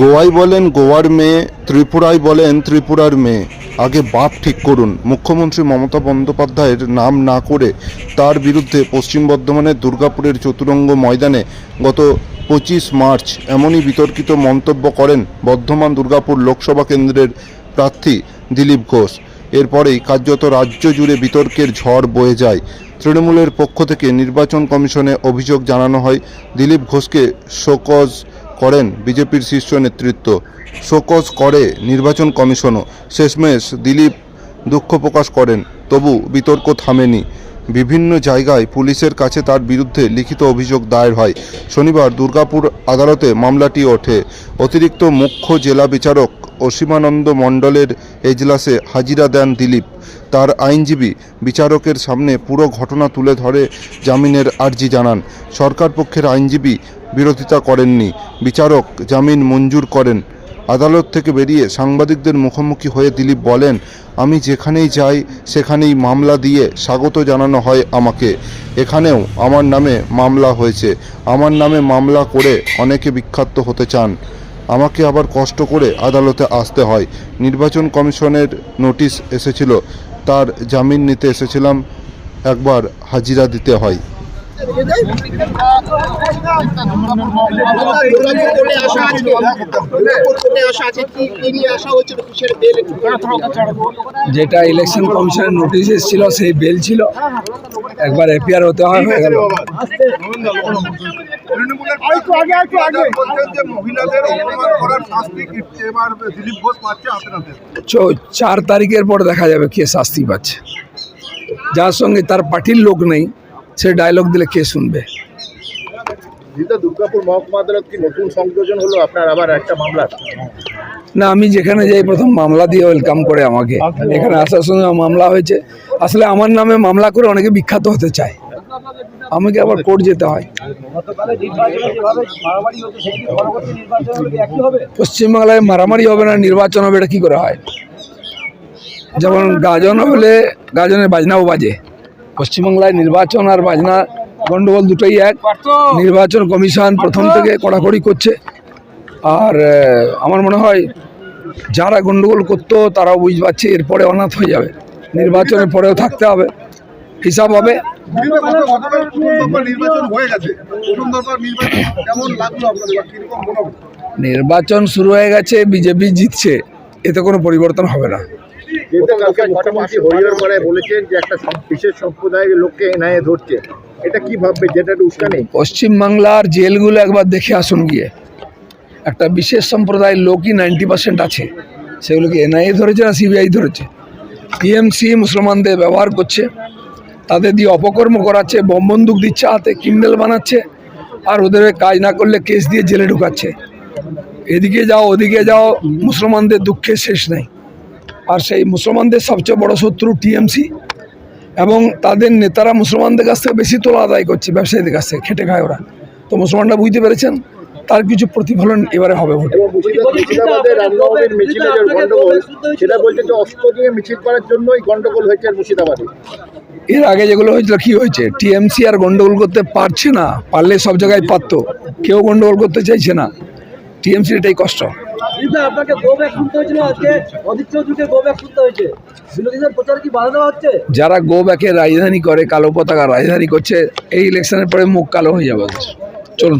গোয়ায় বলেন গোয়ার মেয়ে ত্রিপুরায় বলেন ত্রিপুরার মেয়ে। আগে বাপ ঠিক করুন। মুখ্যমন্ত্রী মমতা বন্দ্যোপাধ্যায়ের নাম না করে তার বিরুদ্ধে পশ্চিম বর্ধমানের দুর্গাপুরের চতুরঙ্গ ময়দানে গত পঁচিশ মার্চ এমনই বিতর্কিত মন্তব্য করেন বর্ধমান দুর্গাপুর লোকসভা কেন্দ্রের প্রার্থী দিলীপ ঘোষ। এরপরেই কার্যত রাজ্য জুড়ে বিতর্কের ঝড় বয়ে যায়। তৃণমূলের পক্ষ থেকে নির্বাচন কমিশনে অভিযোগ জানানো হয়, দিলীপ ঘোষকে শোকজ করেন বিজেপির শীর্ষ নেতৃত্ব। শোকজ করে নির্বাচন কমিশনও শেষমেশ দিলীপ দুঃখ প্রকাশ করেন। তবু বিতর্ক থামেনি। বিভিন্ন জায়গায় পুলিশের কাছে তার বিরুদ্ধে লিখিত অভিযোগ দায়ের হয়। শনিবার দুর্গাপুর আদালতে মামলাটি ওঠে। অতিরিক্ত মুখ্য জেলা বিচারক অসীমানন্দ মণ্ডলের এজলাসে হাজিরা দেন দিলীপ। তার আইনজীবী বিচারকের সামনে পুরো ঘটনা তুলে ধরে জামিনের আর্জি জানান। সরকার পক্ষের আইনজীবী বিরোধিতা করেননি। বিচারক জামিন মঞ্জুর করেন। আদালত থেকে বেরিয়ে সাংবাদিকদের মুখোমুখি হয়ে দিলীপ বলেন, আমি যেখানেই যাই, সেখানেই মামলা দিয়ে স্বাগত জানানো হয় আমাকে। এখানেও আমার নামে মামলা হয়েছে। আমার নামে মামলা করে অনেকে বিখ্যাত হতে চান। আমাকে আবার কষ্ট করে আদালতে আসতে হয়। নির্বাচন কমিশনের নোটিশ এসেছিল। তার জামিন নিতে এসেছিলাম। একবার হাজিরা দিতে হয়। যেটা ইলেকশন কমিশনের নোটিশ এসেছিল, সেই বেল ছিল। একবার এপিআর হতে হয়, হয়ে গেল। চার তারিখের পর দেখা যাবে কে শাস্তি পাচ্ছে। যার সঙ্গে তার পার্টির লোক নেই। সে ডায়লগ দিলে কে শুনবে? দুর্গাপুর মহকুমা আদালত কি নতুন সংযোজন হলো? আপনার আবার একটা মামলা না আমি যেখানে যাই প্রথম মামলা দিয়ে ওয়েলকাম করে আমাকে। এখানে আসার সময় মামলা হয়েছে। আসলে আমার নামে মামলা করে অনেকে বিখ্যাত হতে চায়। আমাকে আবার কোর্ট যেতে হয়। পশ্চিমবাংলায় মারামারি হবে না নির্বাচন হবে এটা কি করে হয়? যেমন গাজন হলে গাজনের বাজনাও বাজে। পশ্চিমবাংলায় নির্বাচন আর বাজনা গন্ডগোল দুটোই এক। নির্বাচন কমিশন প্রথম থেকে কড়াকড়ি করছে। আর আমার মনে হয় যারা গন্ডগোল করতো তারাও বুঝতে পারছে এরপরে অনাথ হয়ে যাবে। নির্বাচনের পরেও থাকতে হবে। হিসাব হবে। নির্বাচন শুরু হয়ে গেছে, বিজেপি জিতছে। এতে কোনো পরিবর্তন হবে না। মুখ্যমন্ত্রী হরিহর বলেছেন যে একটা বিশেষ সম্প্রদায়ের লোককে এনআইএ ধরছে। এটা কি ভাববে? যেটা একটা উস্কানি? পশ্চিমবাংলার জেলগুলো একবার দেখে আসুন গিয়ে। একটা বিশেষ সম্প্রদায়ের লোকই নাইনটি পার্সেন্ট আছে। সেগুলোকে এনআইএ ধরেছে না সিবিআই ধরেছে? টিএমসি মুসলমানদের ব্যবহার করছে। তাদের দিয়ে অপকর্ম করাচ্ছে বম বন্দুক দিচ্ছে হাতে ক্রিমিনাল বানাচ্ছে আর ওদের কাজ না করলে কেস দিয়ে জেলে ঢুকাচ্ছে। এদিকে যাও ওদিকে যাও মুসলমানদের দুঃখের শেষ নেই। আর সেই মুসলমানদের সবচেয়ে বড় শত্রু টিএমসি এবং তাদের নেতারা মুসলমানদের কাছ থেকে বেশি তোলা আদায় করছে ব্যবসায়ীদের কাছ থেকে খেটে খায় ওরা। তো মুসলমানরা বুঝতে পেরেছেন? তার কিছু প্রতিফলন এবারে হবে ভোটে। এর আগে যেগুলো হয়েছিল কি হয়েছে? টিএমসি আর গন্ডগোল করতে পারছে না পারলে সব জায়গায় পারতো কেউ গন্ডগোল করতে চাইছে না। টিএমসির এটাই কষ্ট। দিদা আপনাকে গো শুনতে হয়েছিল আজকে। চৌধুরীকে গো শুনতে হয়েছে। বিরোধীদের প্রচার কি বাধা দেওয়া হচ্ছে? যারা গো ব্যাকে রাজধানী করে কালো পতাকা রাজধানী করছে এই ইলেকশনের পরে মুখ কালো হয়ে যাবে। চলুন।